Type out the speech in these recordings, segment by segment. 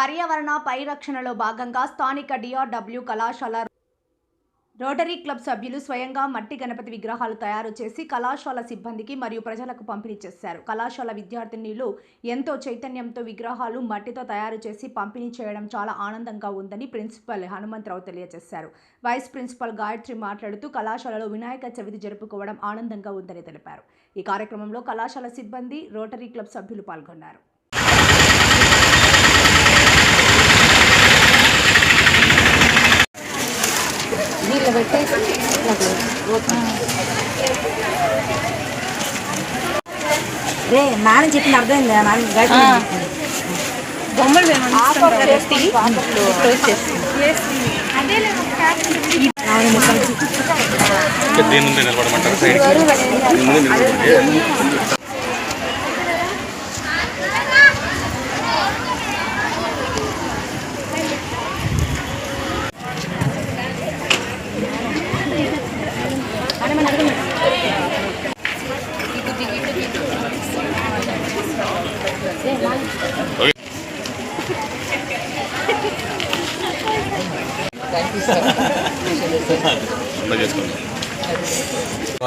పర్యావరణ పరిరక్షణలో భాగంగా స్థానిక డిఆర్డబ్ల్యూ కళాశాల రోటరీ క్లబ్ సభ్యులు స్వయంగా మట్టి గణపతి విగ్రహాలు తయారు చేసి కళాశాల సిబ్బందికి మరియు ప్రజలకు పంపిణీ చేశారు. కళాశాల విద్యార్థినిలు ఎంతో చైతన్యంతో విగ్రహాలు మట్టితో తయారు చేసి పంపిణీ చేయడం చాలా ఆనందంగా ఉందని ప్రిన్సిపల్ హనుమంతరావు తెలియజేశారు. వైస్ ప్రిన్సిపల్ గాయత్రి మాట్లాడుతూ కళాశాలలో వినాయక చవితి జరుపుకోవడం ఆనందంగా ఉందని తెలిపారు. ఈ కార్యక్రమంలో కళాశాల సిబ్బంది రోటరీ క్లబ్ సభ్యులు పాల్గొన్నారు. దీంట్లో పెట్టేసి రే నాన్న చెప్పిన అర్థమైంది? నాన్న బొమ్మలు మేము దీని ముందే నిలబడమంటారు? సైడ్కి. ముందే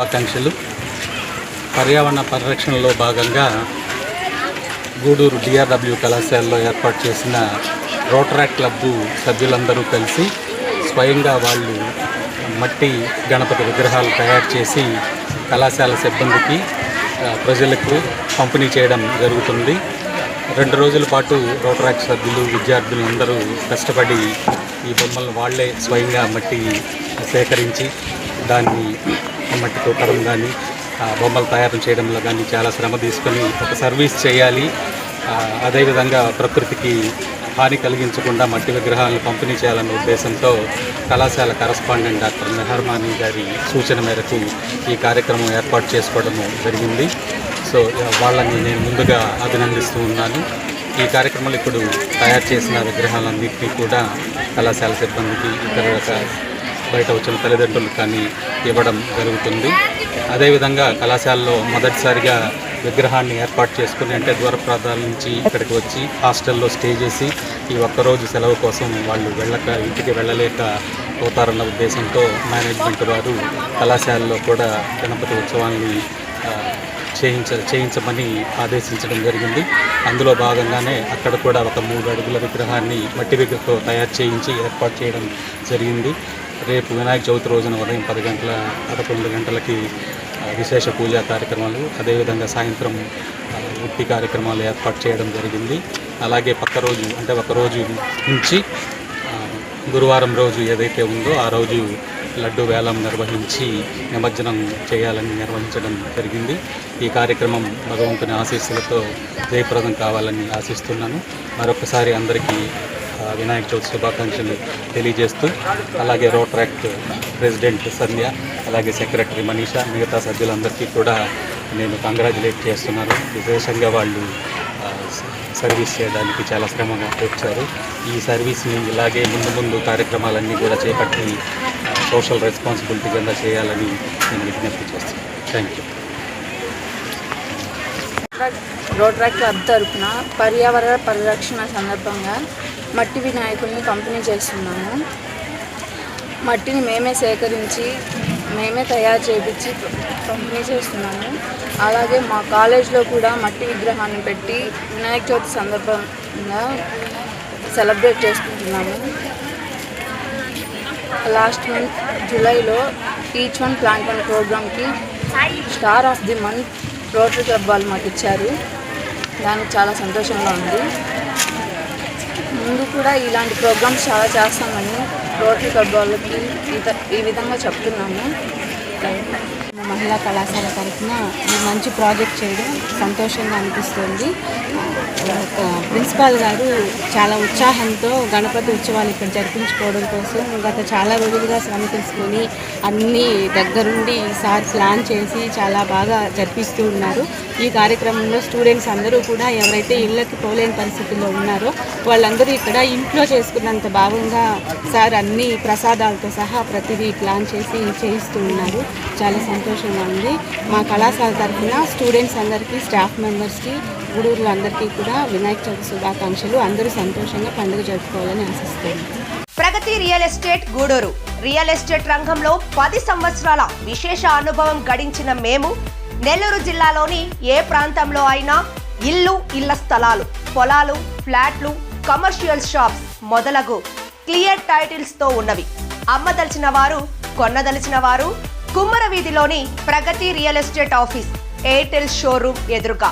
ఆకాంక్షలు పర్యావరణ పరిరక్షణలో భాగంగా గూడూరు డిఆర్డబ్ల్యూ కళాశాలలో ఏర్పాటు చేసిన రోటరాక్ట్ క్లబ్ సభ్యులందరూ కలిసి స్వయంగా వాళ్ళు మట్టి గణపతి విగ్రహాలు తయారు చేసి కళాశాల సిబ్బందికి ప్రజలకు పంపిణీ చేయడం జరుగుతుంది. రెండు రోజుల పాటు రోటరాక్ సభ్యులు విద్యార్థులు అందరూ కష్టపడి ఈ బొమ్మలను వాళ్ళే స్వయంగా మట్టి సేకరించి దాన్ని మట్టితో కడం కానీ బొమ్మలు తయారు చేయడంలో కానీ చాలా శ్రమ తీసుకొని ఒక సర్వీస్ చేయాలి. అదేవిధంగా ప్రకృతికి హాని కలిగించకుండా మట్టి విగ్రహాలను పంపిణీ చేయాలన్న ఉద్దేశంతో కళాశాల కరస్పాండెంట్ డాక్టర్ మెహర్మాని గారి సూచన మేరకు ఈ కార్యక్రమం ఏర్పాటు చేసుకోవడం జరిగింది. సో వాళ్ళని నేను ముందుగా అభినందిస్తూ ఉన్నాను. ఈ కార్యక్రమంలో ఇప్పుడు తయారు చేసిన విగ్రహాలన్నింటినీ కూడా కళాశాల సిబ్బందికి ఇతర బయట వచ్చిన తల్లిదండ్రులు కానీ ఇవ్వడం జరుగుతుంది. అదేవిధంగా కళాశాలలో మొదటిసారిగా విగ్రహాన్ని ఏర్పాటు చేసుకుని అంటే దూరప్రాంతాల నుంచి ఇక్కడికి వచ్చి హాస్టల్లో స్టే చేసి ఈ ఒక్కరోజు సెలవు కోసం వాళ్ళు వెళ్ళక ఇంటికి వెళ్ళలేక పోతారన్న ఉద్దేశంతో మేనేజ్మెంట్ వారు కళాశాలలో కూడా గణపతి ఉత్సవాన్ని చేయించ చేయించమని ఆదేశించడం జరిగింది. అందులో భాగంగానే అక్కడ కూడా ఒక మూడు అడుగుల విగ్రహాన్ని మట్టి విగ్రహంతో తయారు చేయించి ఏర్పాటు చేయడం జరిగింది. రేపు వినాయక చవితి రోజున ఉదయం పది గంటల పదకొండు గంటలకి విశేష పూజా కార్యక్రమాలు అదేవిధంగా సాయంత్రం వృత్తి కార్యక్రమాలు ఏర్పాటు చేయడం జరిగింది. అలాగే పక్క రోజు అంటే ఒక రోజు నుంచి గురువారం రోజు ఏదైతే ఉందో ఆ రోజు లడ్డు వేలం నిర్వహించి నిమజ్జనం చేయాలని నిర్వహించడం జరిగింది. ఈ కార్యక్రమం భగవంతుని ఆశీస్సులతో జయప్రదం కావాలని ఆశిస్తున్నాను. మరొకసారి అందరికీ వినాయక చవితి శుభాకాంక్షలు తెలియజేస్తూ అలాగే రోట్రాక్ట్ ప్రెసిడెంట్ సంధ్య అలాగే సెక్రటరీ మనీషా మిగతా సభ్యులందరికీ కూడా నేను కంగ్రాచులేట్ చేస్తున్నాను. విశేషంగా వాళ్ళు సర్వీస్ చేయడానికి చాలా శ్రమగా వచ్చారు. ఈ సర్వీస్ని ఇలాగే ముందు ముందు కార్యక్రమాలన్నీ కూడా చేపట్టి సోషల్ రెస్పాన్సిబిలిటీ కింద చేయాలని నేను విజ్ఞప్తి చేస్తాను. థ్యాంక్ యూ రోటరీ క్లబ్ తరఫున పర్యావరణ పరిరక్షణ సందర్భంగా మట్టి వినాయకుల్ని పంపిణీ చేస్తున్నాము. మట్టిని మేమే సేకరించి మేమే తయారు చేయించి పంపిణీ చేస్తున్నాము. అలాగే మా కాలేజ్లో కూడా మట్టి విగ్రహాన్ని పెట్టి వినాయక చవితి సందర్భంగా సెలబ్రేట్ చేసుకుంటున్నాము. లాస్ట్ మంత్ జూలైలో ఈచ్ వన్ ప్లాంట్ వన్ ప్రోగ్రామ్కి star of the month rotary club వాళ్ళు మాకు ఇచ్చారు. దానికి చాలా సంతోషంగా ఉంది. ముందు కూడా ఇలాంటి ప్రోగ్రామ్స్ చాలా చేస్తామని రోటరీ క్లబ్ వాళ్ళకి ఇత- ఈ విధంగా చెప్తున్నాము. మహిళా కళాశాల తరఫున ఈ మంచి ప్రాజెక్ట్ చేయడం సంతోషంగా అనిపిస్తుంది. ప్రిన్సిపాల్ గారు చాలా ఉత్సాహంతో గణపతి ఉత్సవాలు ఇక్కడ జరిపించుకోవడం కోసం గత చాలా రోజులుగా శ్రమ తీసుకొని అన్నీ దగ్గరుండి ఈసారి ప్లాన్ చేసి చాలా బాగా జరిపిస్తూ ఉన్నారు. ఈ కార్యక్రమంలో స్టూడెంట్స్ అందరూ కూడా ఎవరైతే ఇళ్ళకి పోలేని పరిస్థితుల్లో ఉన్నారో వాళ్ళందరూ ఇక్కడ ఇంట్లో చేసుకున్నంత భాగంగా సార్ అన్ని ప్రసాదాలతో సహా ప్రతిదీ ప్లాన్ చేసి చేయిస్తూ ఉన్నారు. చాలా సంతోషంగా ఉంది. మా కళాశాల తరఫున స్టూడెంట్స్ అందరికీ స్టాఫ్ మెంబర్స్కి గూడూరు అందరికీ కూడా వినాయక చవితి శుభాకాంక్షలు. అందరూ సంతోషంగా పండుగ జరుపుకోవాలని ఆశిస్తున్నాను Pragathi real estate Gudur. Real estate రంగంలో పది సంవత్సరాల విశేష అనుభవం గడించిన మేము నెల్లూరు జిల్లాలోని ఏ ప్రాంతంలో అయినా ఇల్లు ఇళ్ళ స్థలాలు పొలాలు ఫ్లాట్లు కమర్షియల్ షాప్స్ మొదలగు క్లియర్ టైటిల్స్తో ఉన్నవి. అమ్మదలిచిన వారు కొన్నదలిచిన వారు కుమ్మర వీధిలోని Pragathi real estate office Airtel showroom ఎదురుగా.